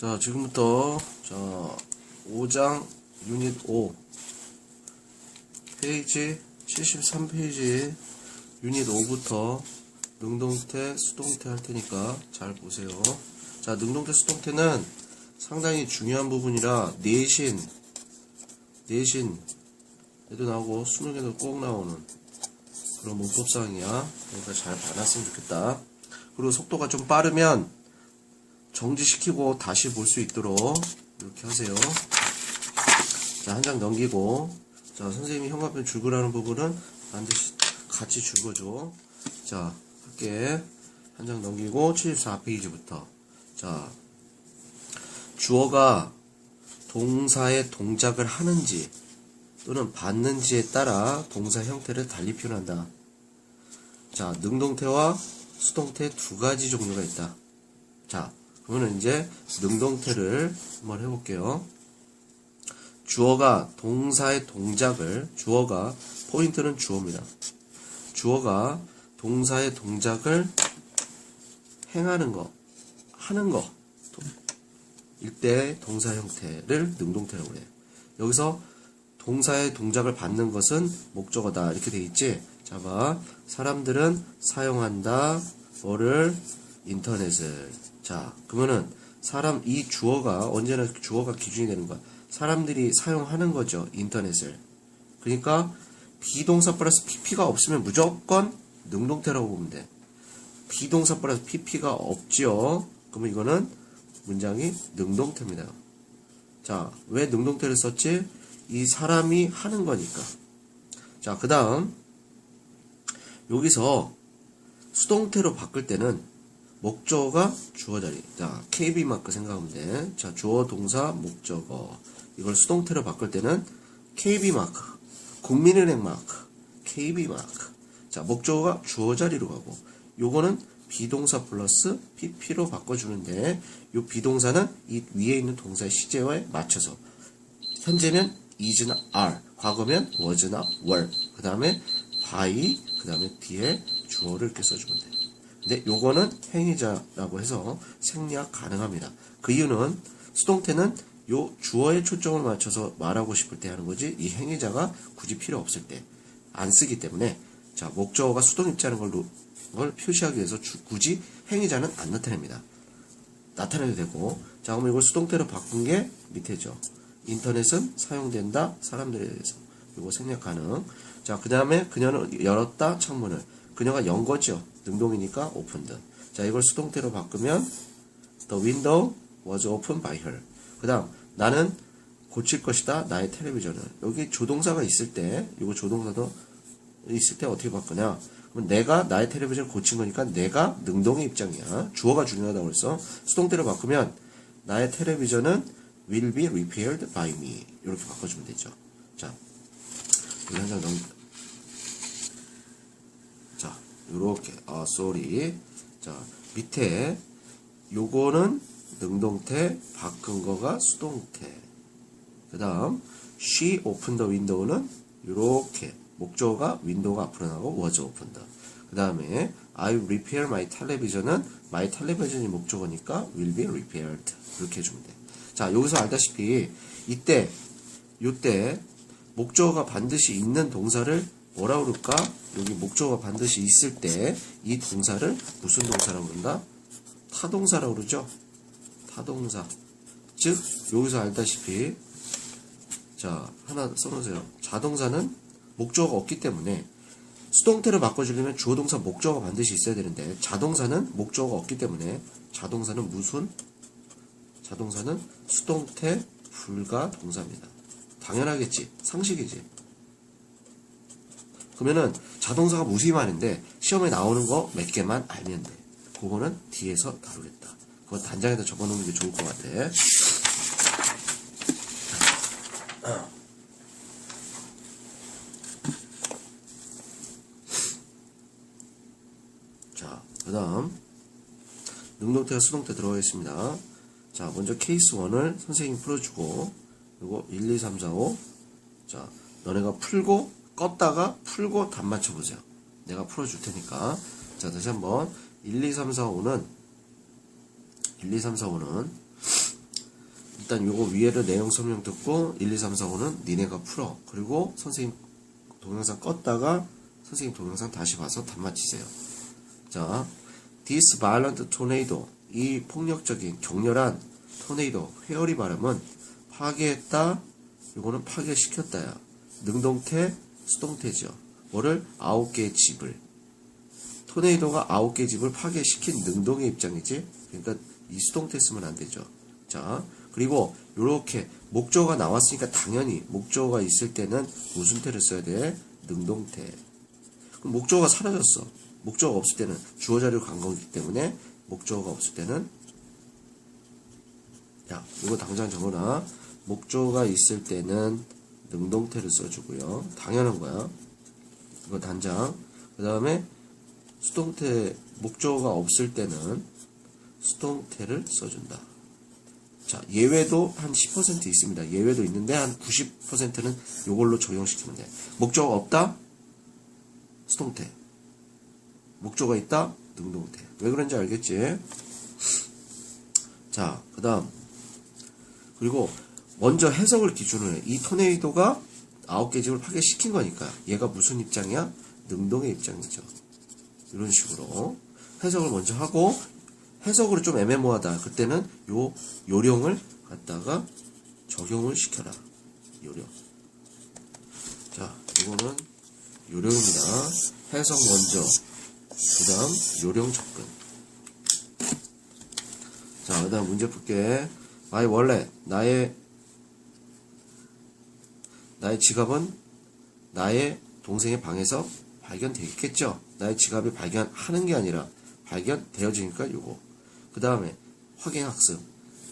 자, 지금부터, 자, 5장 유닛 5, 페이지 73페이지 유닛 5부터 능동태, 수동태 할 테니까 잘 보세요. 자, 능동태, 수동태는 상당히 중요한 부분이라 내신, 내신, 에도 나오고 수능에도 꼭 나오는 그런 문법사항이야. 그러니까 잘 봐놨으면 좋겠다. 그리고 속도가 좀 빠르면 정지시키고 다시 볼 수 있도록 이렇게 하세요. 자, 한 장 넘기고, 자, 선생님이 형광펜 줄거라는 부분은 반드시 같이 줄거줘. 자, 할게. 한 장 넘기고, 74페이지부터. 자, 주어가 동사의 동작을 하는지 또는 받는지에 따라 동사 형태를 달리 표현한다. 자, 능동태와 수동태 두 가지 종류가 있다. 자, 그러면 이제 능동태를 한번 해볼게요. 주어가 동사의 동작을, 주어가, 포인트는 주어입니다. 주어가 동사의 동작을 행하는 거, 하는 거, 일대 동사 형태를 능동태라고 그래요. 여기서 동사의 동작을 받는 것은 목적어다. 이렇게 돼 있지? 자, 봐. 사람들은 사용한다. 뭐를? 인터넷을. 자, 그러면은 사람, 이 주어가 언제나 주어가 기준이 되는 거야. 사람들이 사용하는 거죠. 인터넷을. 그러니까 비동사 플러스 pp가 없으면 무조건 능동태라고 보면 돼. 비동사 플러스 pp가 없지요. 그러면 이거는 문장이 능동태입니다. 자, 왜 능동태를 썼지? 이 사람이 하는 거니까. 자, 그 다음, 여기서 수동태로 바꿀 때는 목적어가 주어 자리. 자, KB 마크 생각하면 돼. 자, 주어, 동사, 목적어. 이걸 수동태로 바꿀 때는 KB 마크, 국민은행 마크, KB 마크. 자, 목적어가 주어 자리로 가고, 요거는 비동사 플러스 PP로 바꿔주는데, 요 비동사는 이 위에 있는 동사의 시제어에 맞춰서 현재면 is나 are, 과거면 was나 were, 그 다음에 by, 그 다음에 뒤에 주어를 이렇게 써주면 돼요. 근데 요거는 행위자라고 해서 생략 가능합니다. 그 이유는 수동태는 요 주어에 초점을 맞춰서 말하고 싶을 때 하는 거지 이 행위자가 굳이 필요 없을 때 안 쓰기 때문에 자 목적어가 수동 입자는 걸로 걸 표시하기 위해서 주- 굳이 행위자는 안 나타냅니다. 나타내도 되고 자 그럼 이걸 수동태로 바꾼 게 밑에죠. 인터넷은 사용된다 사람들에 대해서 이거 생략 가능. 자 그 다음에 그녀는 열었다 창문을 그녀가 연 거죠. 능동이니까 오픈드. 자 이걸 수동태로 바꾸면 the window was opened by her. 그 다음 나는 고칠 것이다 나의 텔레비전을 여기 조동사가 있을 때 이거 조동사도 있을 때 어떻게 바꾸냐? 그럼 내가 나의 텔레비전을 고친 거니까 내가 능동의 입장이야. 주어가 중요하다고 그랬어 수동태로 바꾸면 나의 텔레비전은 will be repaired by me. 이렇게 바꿔주면 되죠. 자 여기 한장 넘... 자 요렇게. 아 sorry 자 밑에 요거는 능동태 바꾼 거가 수동태. 그 다음 she opened the window는 이렇게. 목적어가 윈도우가 앞으로 나가고 was opened. 그 다음에 I repair my television은 my television이 목적어니까 will be repaired. 이렇게 해주면 돼 자 여기서 알다시피 이때 요때 목적어가 반드시 있는 동사를 뭐라 그럴까 여기 목적어가 반드시 있을 때 이 동사를 무슨 동사라고 그런다 타동사라고 그러죠 타동사 즉 여기서 알다시피 자, 하나 써놓으세요. 자동사는 목적어가 없기 때문에 수동태로 바꿔주려면 주어 동사 목적어가 반드시 있어야 되는데 자동사는 목적어가 없기 때문에 자동사는 무슨? 자동사는 수동태 불가 동사입니다. 당연하겠지. 상식이지. 그러면은 자동사가 무수히 많은데 시험에 나오는 거 몇 개만 알면 돼. 그거는 뒤에서 다루겠다. 그거 단장에다 적어놓는 게 좋을 것 같아. 자, 그 다음, 능동태와 수동태 들어가겠습니다. 자, 먼저 케이스 1을 선생님이 풀어주고, 그리고 1, 2, 3, 4, 5. 자, 너네가 풀고, 껐다가 풀고 답 맞춰보세요. 내가 풀어줄 테니까. 자, 다시 한번. 1, 2, 3, 4, 5는, 1, 2, 3, 4, 5는, 일단 요거 위에를 내용 설명 듣고 1, 2, 3, 4, 5는 니네가 풀어. 그리고 선생님 동영상 껐다가 선생님 동영상 다시 봐서 답 맞히세요. 자, this violent tornado 이 폭력적인 격렬한 토네이도 회오리 바람은 파괴했다. 이거는 파괴시켰다야. 능동태, 수동태죠. 뭐를 아홉 개의 집을 토네이도가 아홉 개의 집을 파괴시킨 능동의 입장이지. 그러니까 이 수동태 쓰면 안 되죠. 자, 그리고 이렇게 목조가 나왔으니까 당연히 목조가 있을 때는 무슨 태를 써야 돼? 능동태. 그럼 목조가 사라졌어. 목조가 없을 때는 주어 간 거기 때문에 목조가 없을 때는 야, 이거 당장 적어놔. 목조가 있을 때는 능동태를 써주고요. 당연한 거야. 이거 단장. 그 다음에 수동태, 목조가 없을 때는 수동태를 써준다. 자, 예외도 한 10% 있습니다. 예외도 있는데 한 90%는 이걸로 적용시키면 돼. 목조가 없다? 수동태. 목조가 있다? 능동태. 왜 그런지 알겠지? 자, 그 다음. 그리고 먼저 해석을 기준으로 해. 이 토네이도가 아홉 개 집을 파괴시킨 거니까 얘가 무슨 입장이야? 능동의 입장이죠. 이런 식으로 해석을 먼저 하고 해석으로 좀 애매모호하다. 그때는 요 요령을 갖다가 적용을 시켜라. 요령. 자, 이거는 요령입니다. 해석 먼저. 그 다음 요령 접근. 자, 그 다음 문제 풀게. 마이 원래 나의 나의 지갑은 나의 동생의 방에서 발견되겠죠. 나의 지갑이 발견하는 게 아니라 발견되어지니까 요거. 그 다음에 확인 학습.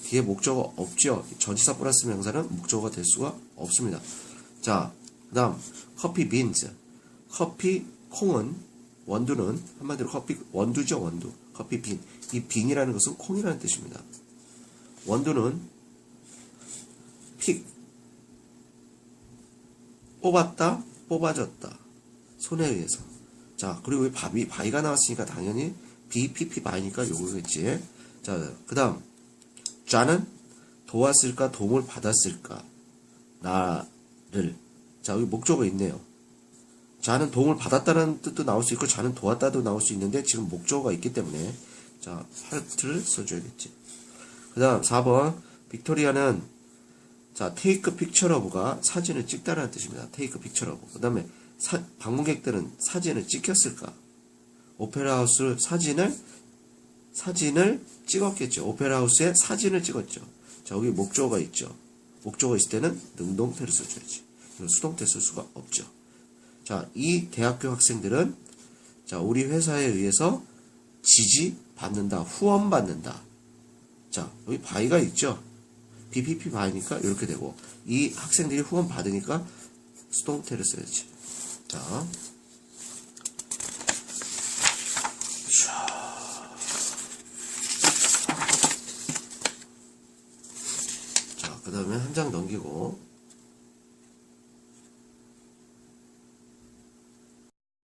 뒤에 목적어 없죠. 전치사 플러스 명사는 목적어가 될 수가 없습니다. 자, 그 다음 커피 빈즈. 커피 콩은 원두는 한마디로 커피 원두죠 원두. 커피 빈. 이 빈이라는 것은 콩이라는 뜻입니다. 원두는 픽 뽑았다 뽑아졌다. 손에 의해서. 자 그리고 이 바비 바이가 나왔으니까 당연히 BPP 바이니까 요거겠지. 자 그 다음. 자는 도왔을까 도움을 받았을까? 나를. 자 여기 목적어 있네요. 자는 도움을 받았다는 뜻도 나올 수 있고 자는 도왔다도 나올 수 있는데 지금 목적어가 있기 때문에. 자 하트를 써줘야겠지. 그 다음 4번. 빅토리아는 자 테이크 픽처 러브가 사진을 찍다라는 뜻입니다. 테이크 픽처 러브 그 다음에 방문객들은 사진을 찍혔을까 오페라 하우스 사진을 사진을 찍었겠죠. 오페라 하우스에 사진을 찍었죠. 자 여기 목조가 있죠. 목조가 있을 때는 능동태를 써줘야지. 수동태 쓸 수가 없죠. 자 이 대학교 학생들은 자 우리 회사에 의해서 지지 받는다 후원 받는다 자, 여기 바이가 있죠? BPP 바이니까 이렇게 되고, 이 학생들이 후원 받으니까 수동태를 써야지. 자. 자, 그 다음에 한 장 넘기고.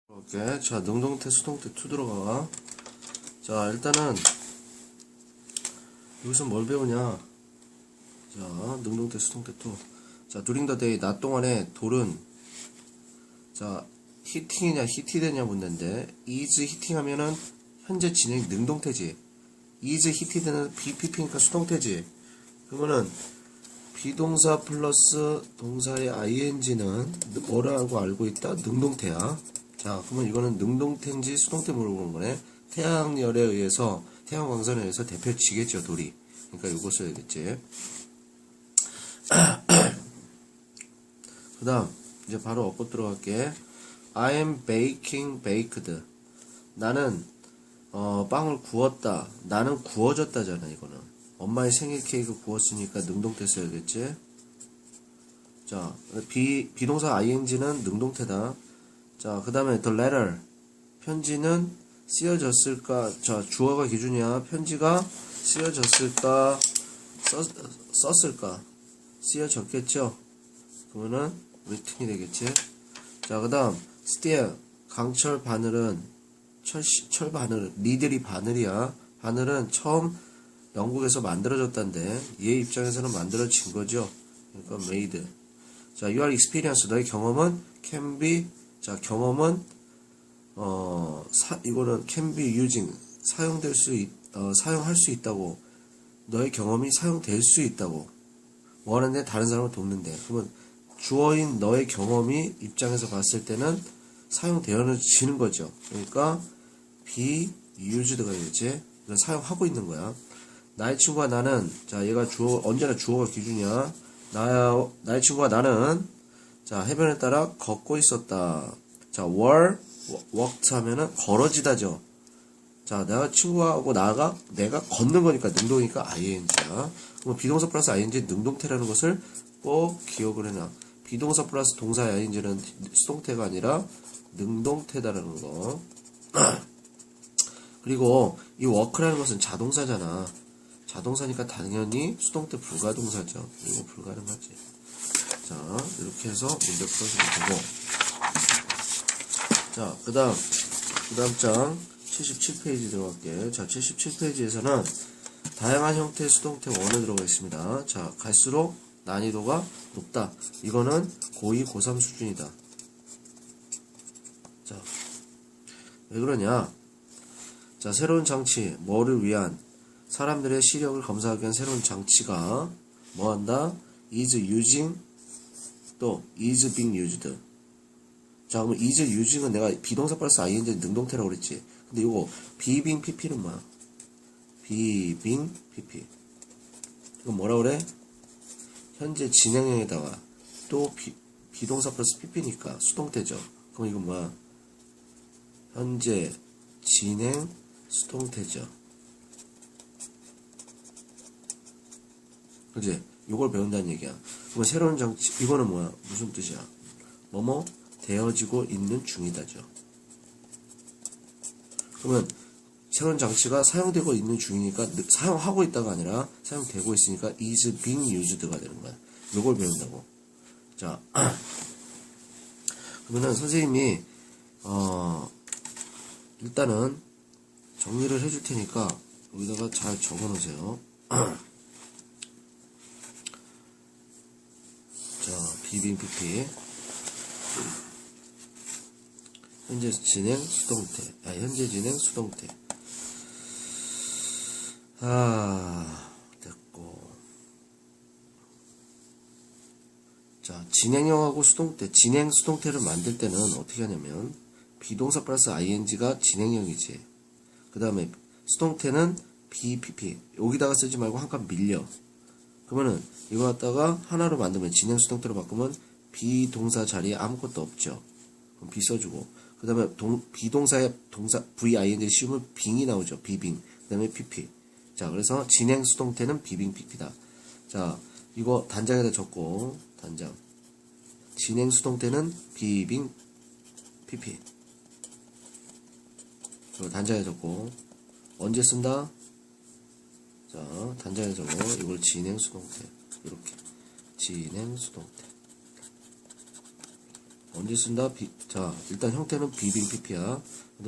이렇게. 자, 능동태, 수동태 2 들어가. 자, 일단은, 여기서 뭘 배우냐? 자, 능동태, 수동태 2. 자, during the day, 낮 동안에 돌은, 자, 히팅이냐, 히티되냐 묻는데, is 히팅 하면은, 현재 진행 능동태지. is 히티되는 BPP니까 수동태지. 그러면은, 비동사 플러스 동사의 ing는 뭐라고 알고 있다? 능동태야. 자, 그러면 이거는 능동태인지 수동태 물어보는 거네. 태양열에 의해서 태양 광선에 의해서 대표지겠죠 돌이 그러니까 이거 써야겠지 그 다음 이제 바로 엎어 들어갈게 I am baking baked 나는 어, 빵을 구웠다 나는 구워졌다잖아 이거는 엄마의 생일 케이크 구웠으니까 능동태 써야겠지 자 비, 비동사 ing는 능동태다 자 그 다음에 the letter 편지는 쓰여졌을까? 자, 주어가 기준이야. 편지가 쓰여졌을까? 썼, 썼을까? 쓰여졌겠죠? 그러면은 written이 되겠지? 자, 그 다음 still 강철 바늘은 철, 철 바늘 니들이 바늘이야. 바늘은 처음 영국에서 만들어졌다는데 얘 입장에서는 만들어진 거죠. 그러니까 made. 자, your experience 너의 경험은 can be 자, 경험은 어, 사, 이거는 can be using 사용될 수 있, 어, 사용할 수 있다고 너의 경험이 사용될 수 있다고 뭐 하는데 다른 사람을 돕는데 그러면 주어인 너의 경험이 입장에서 봤을 때는 사용되어지는 거죠. 그러니까 be used가. 이건 사용하고 있는 거야. 나의 친구와 나는 자 얘가 주어 언제나 주어가 기준이야. 나야 나의 친구와 나는 자 해변에 따라 걷고 있었다. 자 were walked 하면은 걸어지다죠. 자 내가 친구하고 나가 내가 걷는 거니까 능동이니까 ing야. 그럼 비동사 플러스 ing 능동태라는 것을 꼭 기억을 해놔. 비동사 플러스 동사 ing는 수동태가 아니라 능동태다라는 거. 그리고 이 워크라는 것은 자동사잖아. 자동사니까 당연히 수동태 불가동사죠. 이거 불가능하지. 자, 이렇게 해서 문제 풀어주면 되고. 자, 그 다음, 그 다음 장 77페이지 들어갈게. 자, 77페이지에서는 다양한 형태의 수동태 원에 들어가 있습니다. 자, 갈수록 난이도가 높다. 이거는 고2, 고3 수준이다. 자, 왜 그러냐? 자, 새로운 장치, 뭐를 위한 사람들의 시력을 검사하기 위한 새로운 장치가 뭐 한다? is using 또 is being used. 자, 그러면 is using은 내가 비동사 플러스 ing 능동태라고 그랬지. 근데 이거 being pp는 뭐야? being pp. 이거 뭐라 그래? 현재 진행형에다가 또 비, 비동사 플러스 pp니까 수동태죠. 그럼 이거 뭐야? 현재 진행 수동태죠. 그지? 요걸 배운다는 얘기야. 그럼 새로운 장치, 이거는 뭐야? 무슨 뜻이야? 뭐뭐 되어지고 있는 중이다죠. 그러면 새로운 장치가 사용되고 있는 중이니까 느- 사용하고 있다가 아니라 사용되고 있으니까 is being used가 되는 거야. 요걸 배운다고. 자, 그러면은 선생님이 어 일단은 정리를 해줄 테니까 여기다가 잘 적어 놓으세요. 자, 비빙 PP. 현재 진행 수동태. 아, 현재 진행 수동태. 아, 됐고. 자, 진행형하고 수동태. 진행 수동태를 만들 때는 어떻게 하냐면, 비동사 플러스 ing가 진행형이지. 그 다음에 수동태는 BPP. 여기다가 쓰지 말고 한 칸 밀려. 그러면은 이거 갖다가 하나로 만들면 진행 수동태로 바꾸면 비동사 자리에 아무것도 없죠. 그럼 비 써주고 그 다음에 비동사에 동사 VING 씌우면 빙이 나오죠. 비빙. 그 다음에 PP 자 그래서 진행 수동태는 비빙 PP다. 자 이거 단장에다 적고 단장. 진행 수동태는 비빙 PP 이거 단장에 적고. 언제 쓴다? 자, 단장에 적어. 이걸 진행 수동태. 이렇게. 진행 수동태 언제 쓴다? 비, 자, 일단 형태는 비빙 PP야.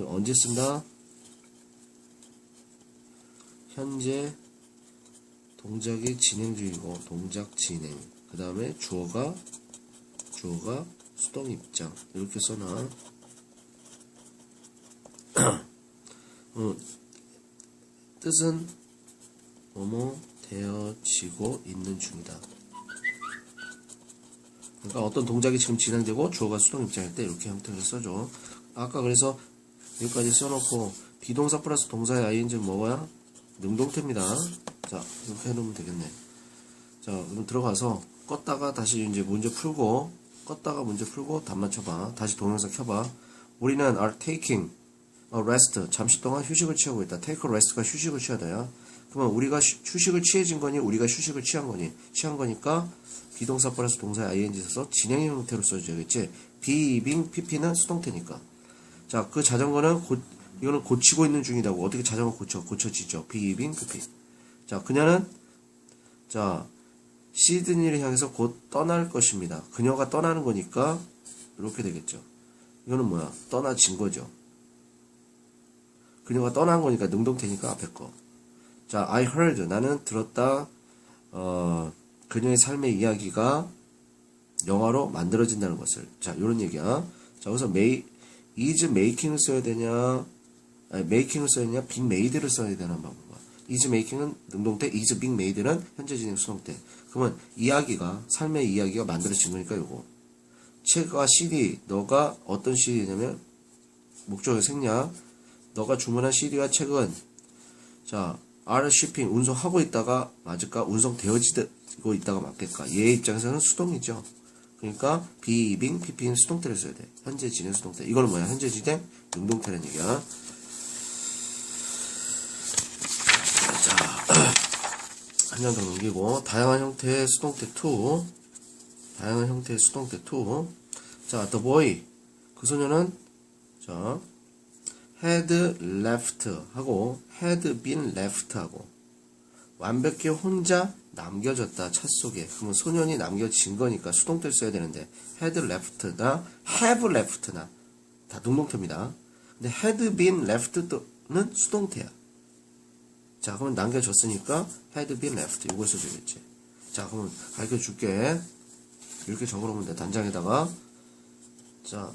언제 쓴다? 현재 동작이 진행 중이고 동작 진행. 그 다음에 주어가 주어가 수동 입장 이렇게 써놔. 어, 뜻은 뭐뭐 되어지고 있는 중이다. 그러니까 어떤 동작이 지금 진행되고 주어가 수동 입장일 때 이렇게 형태를 써줘. 아까 그래서 여기까지 써놓고 비동사 플러스 동사의 ing는 뭐야? 능동태입니다. 자 이렇게 해놓으면 되겠네. 자 그럼 들어가서 껐다가 다시 이제 문제 풀고 껐다가 문제 풀고 답 맞춰봐. 다시 동영상 켜봐. 우리는 are taking a rest 잠시 동안 휴식을 취하고 있다. take a rest가 휴식을 취하다야. 그러면 우리가 휴- 휴식을 취해진 거니 우리가 휴식을 취한 거니 취한 거니까 비동사 플러스 동사 ing 써서 진행형 형태로 써줘야겠지. being pp는 수동태니까. 자, 그 자전거는 고, 이거는 고치고 있는 중이라고. 어떻게 자전거 고쳐? 고쳐지죠. being pp. 자, 그녀는 자 시드니를 향해서 곧 떠날 것입니다. 그녀가 떠나는 거니까 이렇게 되겠죠. 이거는 뭐야? 떠나진 거죠. 그녀가 떠난 거니까 능동태니까 앞에 거. 자, I heard. 나는 들었다. 어, 그녀의 삶의 이야기가 영화로 만들어진다는 것을. 자, 요런 얘기야. 자, 여기서 make, is making을 써야 되냐, 아니, making을 써야 되냐, being made를 써야 되는 방법이야. is making은 능동태, is being made는 현재 진행 수동태. 그러면 이야기가, 삶의 이야기가 만들어진 거니까 요거. 책과 CD, 너가 어떤 CD냐면, 목적의 생략, 너가 주문한 CD와 책은, 자, R shipping, 운송하고 있다가 맞을까? 운송되어지고 있다가 맞겠까? 얘 입장에서는 수동이죠. 그러니까 be, being, 수동태를 써야 돼. 현재 진행 수동태. 이거는 뭐야? 현재 진행 능동태라는 얘기야. 자, 한 장 더 넘기고 다양한 형태의 수동태 2. 다양한 형태의 수동태 2. 자, the boy. 그 소녀는 자, had left 하고 had been left 하고 완벽히 혼자 남겨졌다 차 속에. 그러면 소년이 남겨진 거니까 수동태를 써야 되는데 had left나 have left나 다 능동태입니다. 근데 had been left는 수동태야. 자 그러면 남겨졌으니까 had been left 이걸 써주겠지. 자 그러면 가르쳐 줄게. 이렇게 적어놓으면 돼 단장에다가. 자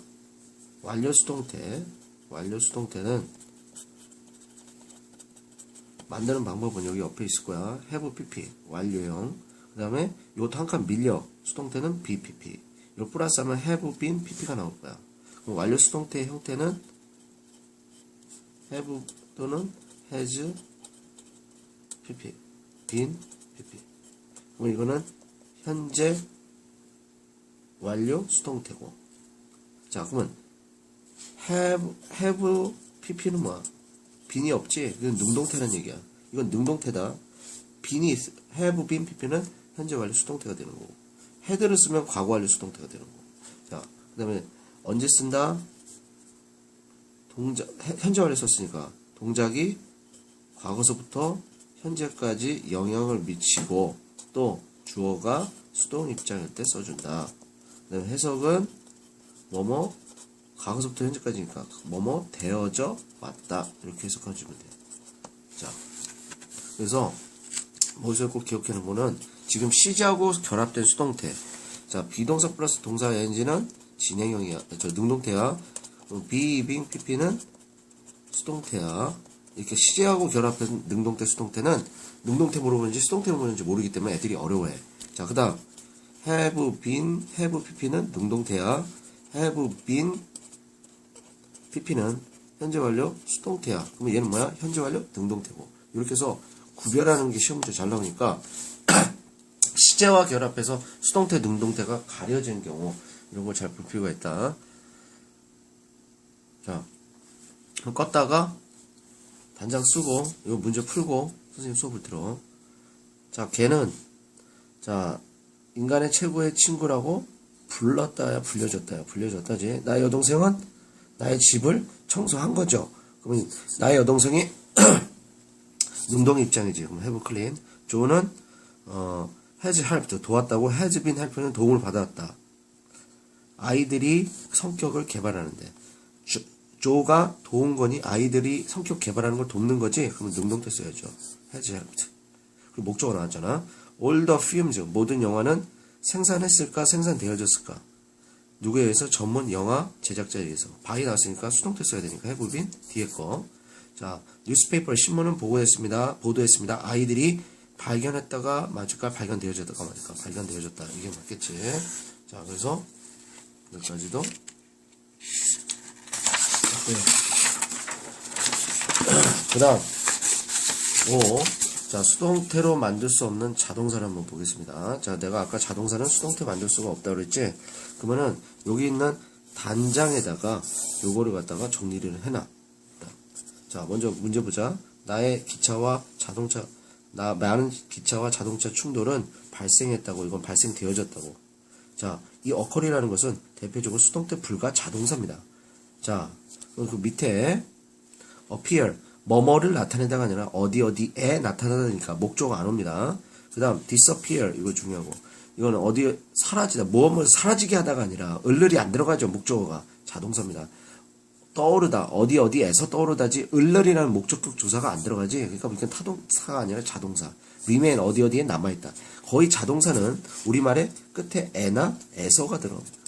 완료 수동태 완료 수동태는 만드는 방법은 여기 옆에 있을 거야. have pp 완료형. 그 다음에 요한 칸 밀려 수동태는 bpp. 이거 플러스 하면 have been pp가 나올 거야. 그럼 완료 수동태의 형태는 have 또는 has pp, been pp. 그럼 이거는 현재 완료 수동태고. 자, 그러면 have, have pp는 뭐야? 빈이 없지? 이건 능동태라는 얘기야. 이건 능동태다. 빈이 있, have been pp는 현재 완료 수동태가 되는 거고. had를 쓰면 과거 완료 수동태가 되는 거고. 자, 그 다음에 언제 쓴다? 동작, 해- 현재 완료 썼으니까 동작이 과거서부터 현재까지 영향을 미치고 또 주어가 수동 입장일 때 써준다. 그 다음에 해석은 뭐뭐 과거서부터 현재까지니까 뭐뭐 되어져 왔다 이렇게 해석해 주면 돼. 자, 그래서 뭐서 꼭 놓은 거는 지금 시제하고 결합된 수동태. 자, 비동사 플러스 동사 엔진은 진행형이야. 저 능동태야. being, pp는 수동태야. 이렇게 시제하고 결합된 능동태, 수동태는 능동태 물어보는지 수동태 물어보는지 모르기 때문에 애들이 어려워해. 자, 그 다음 have been, have pp는 능동태야. have been, pp는 현재 완료 수동태야. 그러면 얘는 뭐야? 현재 완료 능동태고. 이렇게 해서 구별하는 게 시험 문제 잘 나오니까 시제와 결합해서 수동태, 능동태가 가려진 경우 이런 걸 잘 볼 필요가 있다. 자, 껐다가 단장 쓰고 이거 문제 풀고 선생님 수업을 들어. 자, 걔는 자 인간의 최고의 친구라고 불렀다야 불려줬다야 불려줬다지. 나의 여동생은 나의 집을 청소한 거죠. 그러면 나의 여동생이 능동 입장이지. 그럼 have clean. 조는 어, has helped 도왔다고 has been help는 도움을 받았다. 아이들이 성격을 개발하는데 조, 조가 도운 거니 아이들이 성격 개발하는 걸 돕는 거지. 그러면 능동태 써야죠. has helped. 그리고 목적어 나왔잖아. All the films 모든 영화는 생산했을까 생산되어졌을까. 누구에 의해서 전문 영화 제작자에 의해서 바이 나왔으니까 수동태 써야 되니까 been 뒤에 거. 자, 뉴스페이퍼 신문은 보고했습니다. 보도했습니다. 아이들이 발견했다가 맞을까 발견되어졌다가 맞을까 발견되어졌다 이게 맞겠지. 자, 그래서 여기까지도 했고요. 그 다음 5. 자, 수동태로 만들 수 없는 자동사를 한번 보겠습니다. 자, 내가 아까 자동사는 수동태 만들 수가 없다고 그랬지? 그러면은 여기 있는 단장에다가 요거를 갖다가 정리를 해놔. 자, 먼저 문제 보자. 나의 기차와 자동차, 나 많은 기차와 자동차 충돌은 발생했다고, 이건 발생되어졌다고. 자, 이 어컬이라는 것은 대표적으로 수동태 불가 자동사입니다. 자, 그 밑에 appear, 뭐뭐를 나타내다가 아니라 어디 어디에 나타나니까 목조가 안 옵니다. 그 다음 disappear, 이거 중요하고. 이거는 어디에 사라지다, 뭐뭐 사라지게 하다가 아니라 을을이 안 들어가죠, 목조가. 자동사입니다. 떠오르다 어디 어디에서 떠오르다지 을ler이라는 목적격 조사가 안 들어가지 그러니까 이건 타동사가 아니라 자동사 remain 어디 어디에 남아있다 거의 자동사는 우리말에 끝에 에나 에서가 들어옵니다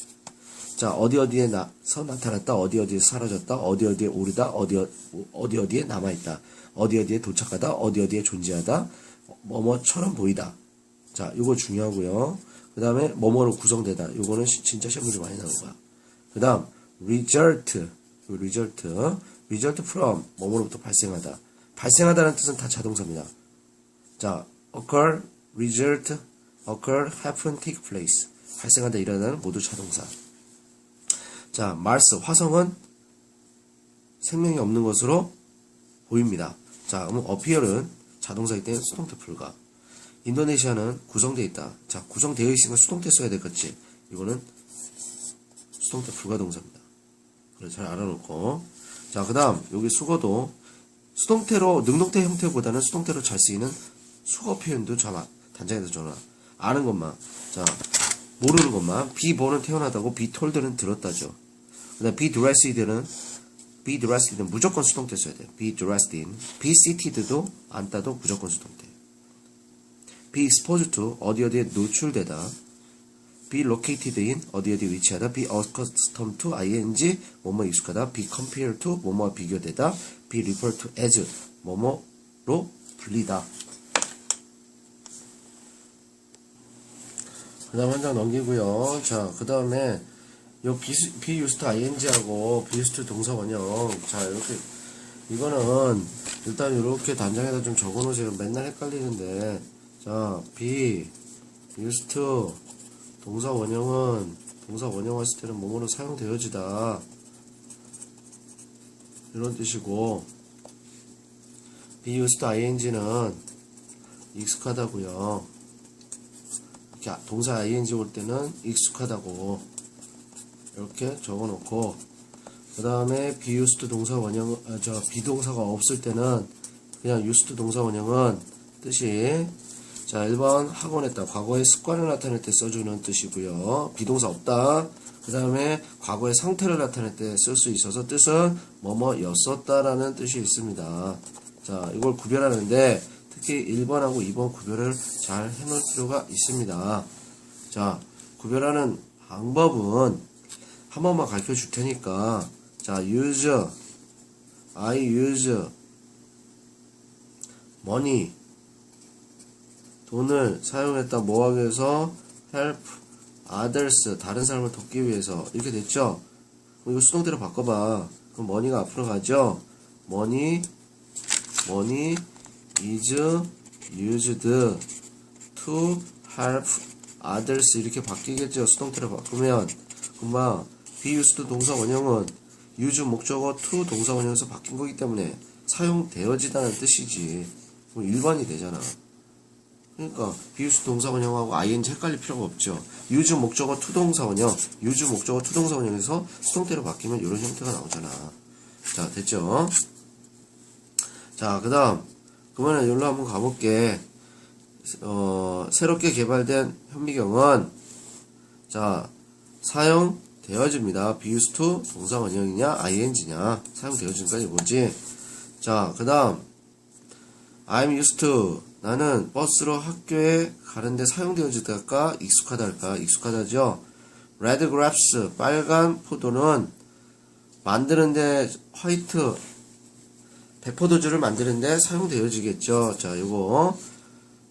자 어디 어디에 나서 나타났다. 어디 어디에 사라졌다. 어디 어디에 오르다. 어디 어- 어디 어디에 남아있다. 어디 어디에 도착하다. 어디 어디에 존재하다. 뭐뭐처럼 보이다. 자 이거 중요하고요. 그 다음에 뭐뭐로 구성되다. 요거는 시- 진짜 시험 문제 많이 나온 거야. 그 다음 result. 요 result. result from 뭐뭐로부터 발생하다. 발생하다는 뜻은 다 자동사입니다. 자 occur result occur happen take place. 발생하다 일어나는 모두 자동사 자 마르스 화성은 생명이 없는 것으로 보입니다. 자 그러면 appear은 자동사이기 때문에 수동태 불가. 인도네시아는 구성되어 있다. 자 구성되어 있으니까 수동태 써야 되겠지. 이거는 수동태 불가 동사입니다. 그래 잘 알아놓고. 자 그 다음 여기 수거도 수동태로 능동태 형태보다는 수동태로 잘 쓰이는 수거 표현도 잘 단장해서 줘라 아는 것만 자 모르는 것만. born은 태어나다고 told는 들었다죠. 그다음 be dressed in은 be dressed in은 무조건 수동태 써야 돼. be dressed in be seated도 앉다도 무조건 수동태. be exposed to 어디 어디에 노출되다 be located in 어디 어디 위치하다 be accustomed to ing 뭐뭐 익숙하다 be compared to 뭐뭐와 비교되다 be referred to as 뭐뭐로 불리다 그 다음 한 장 넘기고요 자 그 다음에 요 to ing하고 to 동사 원형. 자 이렇게 이거는 일단 이렇게 단장에다 좀 적어 놓으세요. 맨날 헷갈리는데. 자 to 동사 원형은 동사 원형 했을 때는 뭐뭐로 사용되어지다. 이런 뜻이고. used ing는 익숙하다고요. 이렇게 아- 동사 ing 올 때는 익숙하다고 이렇게 적어 놓고 그 다음에 used 동사 원형 아, 저 비동사가 없을 때는 그냥 used 동사 원형은 뜻이 자 1번 학원했다. 과거의 습관을 나타낼 때 써주는 뜻이고요. 비동사 없다. 그 다음에 과거의 상태를 나타낼 때 쓸 수 있어서 뜻은 뭐뭐였었다라는 뜻이 있습니다. 자 이걸 구별하는데 특히 1번하고 2번 구별을 잘 해놓을 필요가 있습니다. 자 구별하는 방법은 한 번만 가르쳐 줄 테니까. 자 use I use money. 돈을 사용했다. 뭐 하기 위해서? help others. 다른 사람을 돕기 위해서. 이렇게 됐죠? 이거 수동태로 바꿔봐. 그럼 money가 앞으로 가죠? money money is used to help others. 이렇게 바뀌겠죠? 수동태로 바꾸면. 금방 used 동사 원형은 use 목적어 to 동사 원형에서 바뀐 거기 때문에 사용되어지다는 뜻이지 그럼 1번이 되잖아 그러니까 비유수 동사 원형하고 ing 헷갈릴 필요가 없죠. 유주 목적어 투동사 원형, 유주 목적어 투동사 원형에서 수동태로 바뀌면 이런 형태가 나오잖아. 자, 됐죠? 자, 그 다음. 그러면 여기로 한번 가볼게. 어, 새롭게 개발된 현미경은, 자, 사용 되어집니다. 비유수 투 동사 원형이냐, ing냐. 사용되어진다 이거지. 자, 그 다음. I'm used to 나는 버스로 학교에 가는데 사용되어지다가 익숙하다 할까 익숙하다죠 Red grapes 빨간 포도는 만드는데 화이트 백포도주를 만드는데 사용되어지겠죠 자 요거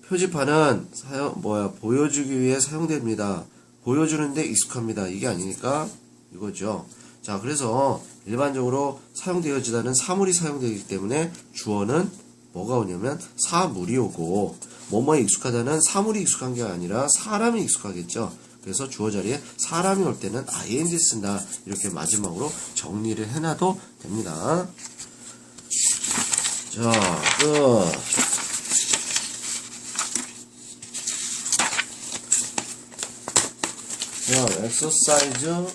표지판은 사용 뭐야 보여주기 위해 사용됩니다 보여주는데 익숙합니다 이게 아니니까 이거죠 자 그래서 일반적으로 사용되어지다는 사물이 사용되기 때문에 주어는 뭐가 오냐면 사물이 오고 뭐뭐에 익숙하다는 사물이 익숙한 게 아니라 사람이 익숙하겠죠. 그래서 주어 자리에 사람이 올 때는 ing 쓴다. 이렇게 마지막으로 정리를 해놔도 됩니다. 자, 끝. 자, 엑서사이즈.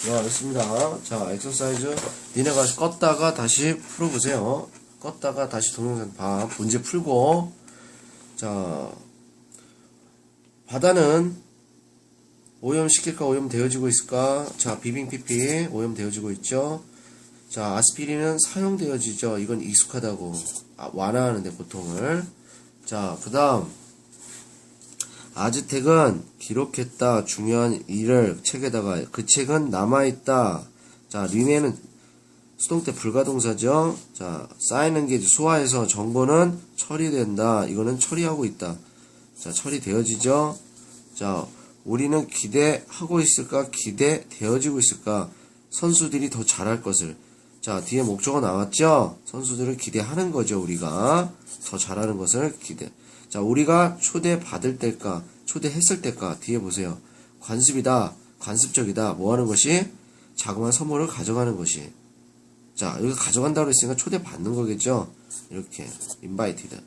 들어가겠습니다. 자, 엑서사이즈. 니네가 껐다가 다시 풀어보세요. 껐다가 다시 동영상 봐. 문제 풀고. 자 바다는 오염시킬까 오염되어지고 있을까? 자 비빙 PP 오염되어지고 있죠? 자 아스피린은 사용되어지죠. 이건 익숙하다고 아, 완화하는데 고통을. 자 그 다음 아즈텍은 기록했다 중요한 일을 책에다가 그 책은 남아있다. 자 리메는 수동 태 불가동사죠. 자 쌓이는 게 소화해서 정보는 처리된다. 이거는 처리하고 있다. 자 처리되어지죠. 자 우리는 기대하고 있을까? 기대되어지고 있을까? 선수들이 더 잘할 것을. 자 뒤에 목적어 나왔죠? 선수들을 기대하는 거죠 우리가. 더 잘하는 것을 기대 자 우리가 초대 받을 때일까 초대했을 때일까 뒤에 보세요. 관습이다 관습적이다. 뭐 하는 것이? 자그마한 선물을 가져가는 것이. 자 여기 가져간다고 했으니까 초대 받는 거겠죠? 이렇게 인바이티드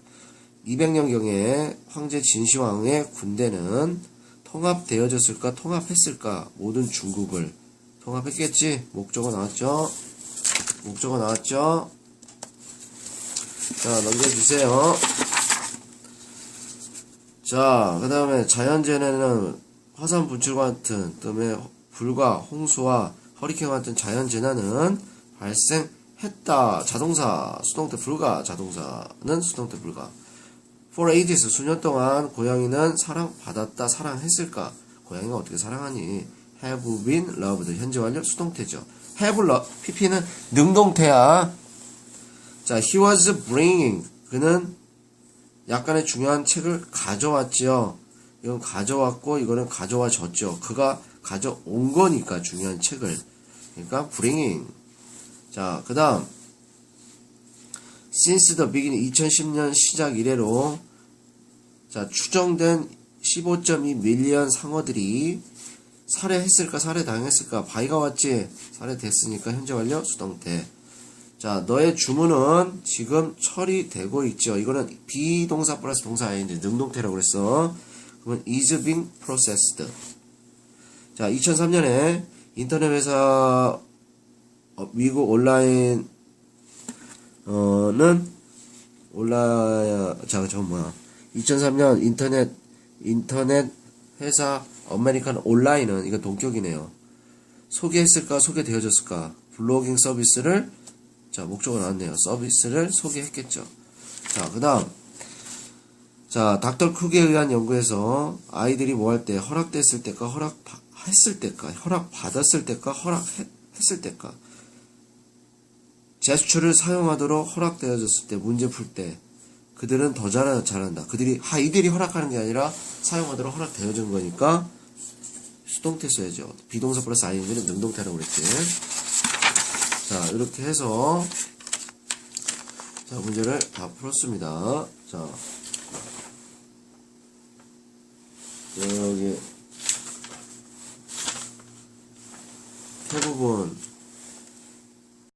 200년경에 황제 진시황의 군대는 통합되어졌을까 통합했을까? 모든 중국을. 통합했겠지? 목적어 나왔죠? 목적어 나왔죠? 자 넘겨주세요 자 그 다음에 자연재해는 화산 분출과 같은 그다음에 불과 홍수와 허리케인 같은 자연재난은 발생했다. 자동사 수동 태 불가 자동사는 수동 태 불가 For ages 수년 동안 고양이는 사랑받았다 사랑했을까? 고양이가 어떻게 사랑하니? Have been loved 현재 완료 수동태죠. Have loved pp는 능동태야. 자 he was bringing. 그는 약간의 중요한 책을 가져왔지요. 이건 가져왔고 이거는 가져와 줬죠. 그가 가져온 거니까 중요한 책을. 그러니까 bringing 자 그 다음. Since the beginning 2010년 시작 이래로. 자 추정된 15.2 밀리언 상어들이 살해했을까 살해당했을까. 바이가 왔지. 살해됐으니까 현재 완료 수동태 자 너의 주문은 지금 처리되고 있죠. 이거는 비동사 플러스 동사 이제 능동태라고 그랬어. 그러면 is being processed. 자 2003년에 인터넷 회사 어, 미국 온라인 어는 올라야 자 저건 뭐야. 2003년 인터넷 인터넷 회사 아메리칸 온라인은 이거 동격이네요. 소개했을까 소개되어졌을까. 블로깅 서비스를 자 목적어 나왔네요 서비스를 소개했겠죠 자 그 다음 자 닥터 쿡에 의한 연구에서 아이들이 뭐 할 때 허락됐을 때까 허락했을 때까 허락 받았을 때까 허락했을 때까 제스처를 사용하도록 허락되어졌을 때 문제 풀 때 그들은 더 잘, 잘한다. 그들이 아 이들이 허락하는 게 아니라 사용하도록 허락되어진 거니까 수동태 써야죠. 비동사 플러스 ing는 능동태라고 그랬지. 자 이렇게 해서 자 문제를 다 풀었습니다. 자 여기 대부분